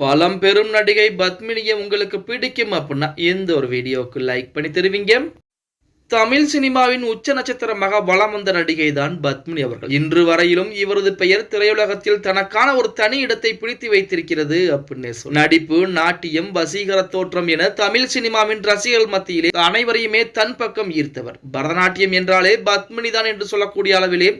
பழம்பெரும் நடிகை பத்மினியை உங்களுக்கு பிடிக்கும் அப்படின்னா எந்த ஒரு வீடியோவுக்கு லைக் பண்ணி தருவீங்க? தமிழ் சினிமாவின் உச்ச நட்சத்திரமாக வளம் வந்த நடிகை தான் பத்மினி அவர்கள். இன்று வரையிலும் இவரது பெயர் திரையுலகத்தில் தனக்கான ஒரு தனி இடத்தை பிடித்து வைத்திருக்கிறது அப்படின்னு சொல். நடிப்பு நாட்டியம் வசீகர தோற்றம் என தமிழ் சினிமாவின் ரசிகர்கள் மத்தியிலே அனைவரையுமே தன் பக்கம் ஈர்த்தவர். பரதநாட்டியம் என்றாலே பத்மினி தான் என்று சொல்லக்கூடிய அளவிலே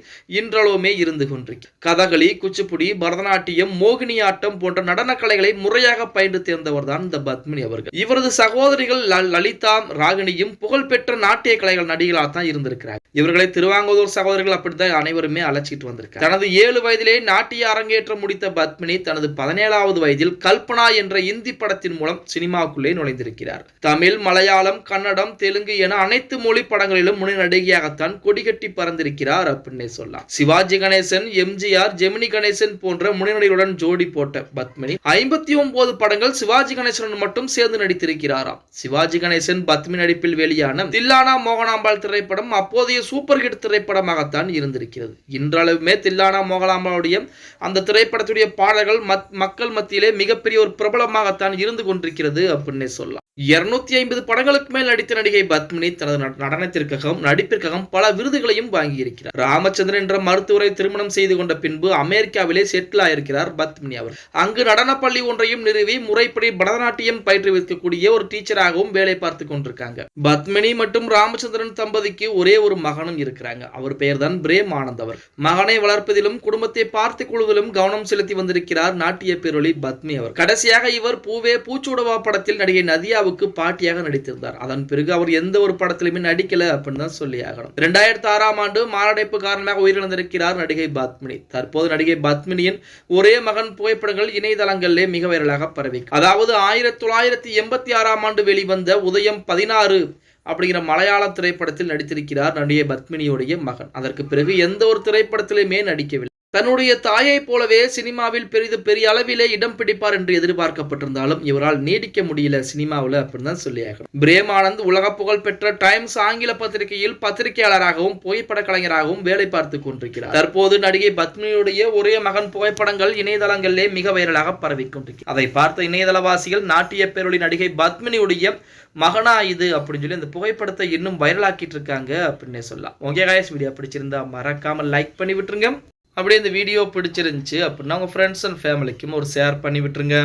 இன்றளவுமே இருந்து கொண்டிருக்கு. கதகளி குச்சிப்புடி பரதநாட்டியம் மோகினியாட்டம் போன்ற நடன கலைகளை முறையாக பயின்று தேர்ந்தவர் தான் இந்த பத்மினி அவர்கள். இவரது சகோதரிகள் லலிதா ராகினியும் புகழ்பெற்ற நாட்டிய கலைகள் நடிகளாக தான் இருந்திருக்கிறார். இவர்களை திருவாங்கூர் சகோதரர்கள் அப்படித்தான் அனைவருமே அழைச்சிட்டு வந்திருக்கார் தனது ஏழு வயதிலே நாட்டிய அரங்கேற்றம் முடித்த பத்மினி தனது பதினேழாவது வயதில் கல்பனா என்ற இந்தி படத்தின் மூலம் சினிமாவுக்குள்ளே நுழைந்திருக்கிறார். தமிழ் மலையாளம் கன்னடம் தெலுங்கு என அனைத்து மொழி படங்களிலும் முன்னணி நடிகையாகத்தான் கொடிகட்டி பறந்திருக்கிறார் அப்படின்னே சொல்லலாம். சிவாஜி கணேசன் எம்ஜிஆர் ஜெமினி கணேசன் போன்ற முன்னணிகளுடன் ஜோடி போட்ட பத்மினி ஐம்பத்தி ஒன்பது படங்கள் சிவாஜி கணேசனுடன் மட்டும் சேர்ந்து நடித்திருக்கிறாராம். சிவாஜி கணேசன் பத்மினி நடிப்பில் வெளியான தில்லானா மோகனாம்பாள் திரைப்படம் அப்போதைய சூப்பர் ஹிட் திரைப்படமாகத்தான் இருந்திருக்கிறது. இன்றளவுமே தில்லானா மோகனாம்பாளுடைய அந்த திரைப்படத்துடைய பாடல்கள் மக்கள் மத்தியிலே மிகப்பெரிய ஒரு பிரபலமாகத்தான் இருந்து கொண்டிருக்கிறது அப்படின்னே சொல்லலாம். இருநூத்தி ஐம்பது படங்களுக்கு மேல் நடித்த நடிகை பத்மினி தனது நடனத்திற்காகவும் நடிப்பிற்காகவும் பல விருதுகளையும் வாங்கியிருக்கிறார். ராமச்சந்திரன் என்ற மருத்துவரை திருமணம் செய்து கொண்ட பின்பு அமெரிக்காவிலே செட்டில் ஆயிருக்கிறார் பத்மினி அவர். அங்கு நடனப் பள்ளி ஒன்றையும் நிறுவி முறைப்படி பரதநாட்டியம் பயிற்றுவிக்கக்கூடிய ஒரு டீச்சராகவும் வேலை பார்த்து கொண்டிருக்காங்க. பத்மினி மற்றும் ராம் ராமச்சந்திரன் தம்பதிக்கு ஒரே ஒரு மகனும் இருக்கிறாங்க. அவர் பெயர் தான் பிரேம் ஆனந்த் அவர். மகனை வளர்ப்பதிலும் குடும்பத்தை பார்த்துக் கொள்வதிலும் கவனம் செலுத்தி வந்திருக்கிறார் நாட்டிய பேரொளி பத்மி அவர். கடைசியாக இவர் பூவே பூச்சூடவா படத்தில் நடிகை நதியாவுக்கு பாட்டியாக நடித்திருந்தார். அதன் பிறகு அவர் எந்த ஒரு படத்திலுமே நடிக்கல அப்படின்னு தான் சொல்லி ஆகணும். இரண்டாயிரத்தி ஆறாம் ஆண்டு மாரடைப்பு காரணமாக உயிரிழந்திருக்கிறார் நடிகை பத்மினி. தற்போது நடிகை பத்மினியின் ஒரே மகன் புகைப்படங்கள் இணையதளங்களிலே மிக வைரலாக பரவி. அதாவது ஆயிரத்தி தொள்ளாயிரத்தி எண்பத்தி ஆறாம் ஆண்டு வெளிவந்த உதயம் பதினாறு அப்படிங்கிற மலையாள திரைப்படத்தில் நடித்திருக்கிறார் நடிகை பத்மினியுடைய மகன். அதற்கு பிறகு எந்த ஒரு திரைப்படத்திலுமே நடிக்கவில்லை. தன்னுடைய தாயைப் போலவே சினிமாவில் பெரிது பெரிய அளவிலே இடம் பிடிப்பார் என்று எதிர்பார்க்கப்பட்டிருந்தாலும் இவரால் நீடிக்க முடியல சினிமாவில் அப்படின்னு தான் சொல்லியாகணும் பிரேமானந்த் உலக புகழ் பெற்ற டைம்ஸ் ஆங்கில பத்திரிகையில் பத்திரிகையாளராகவும் புகைப்பட கலைஞராகவும் வேலை பார்த்து கொண்டிருக்கிறார். தற்போது நடிகை பத்மினியுடைய ஒரே மகன் புகைப்படங்கள் இணையதளங்களிலே மிக வைரலாக பரவி கொண்டிருக்கிறது. அதை பார்த்த இணையதளவாசிகள் நாட்டிய பேரொழி நடிகை பத்மினியுடைய மகனா இது அப்படின்னு சொல்லி அந்த புகைப்படத்தை இன்னும் வைரலாக்கிட்டு இருக்காங்க அப்படின்னே சொல்லலாம். ஓகே காயஸ் வீடியோ பிடிச்சிருந்தா மறக்காம லைக் பண்ணி விட்டுருங்க. அப்படியே இந்த வீடியோ பிடிச்சிருந்துச்சு அப்படின்னா உங்கள் ஃப்ரெண்ட்ஸ் அண்ட் ஃபேமிலிக்கும் ஒரு ஷேர் பண்ணி விட்டுருங்க.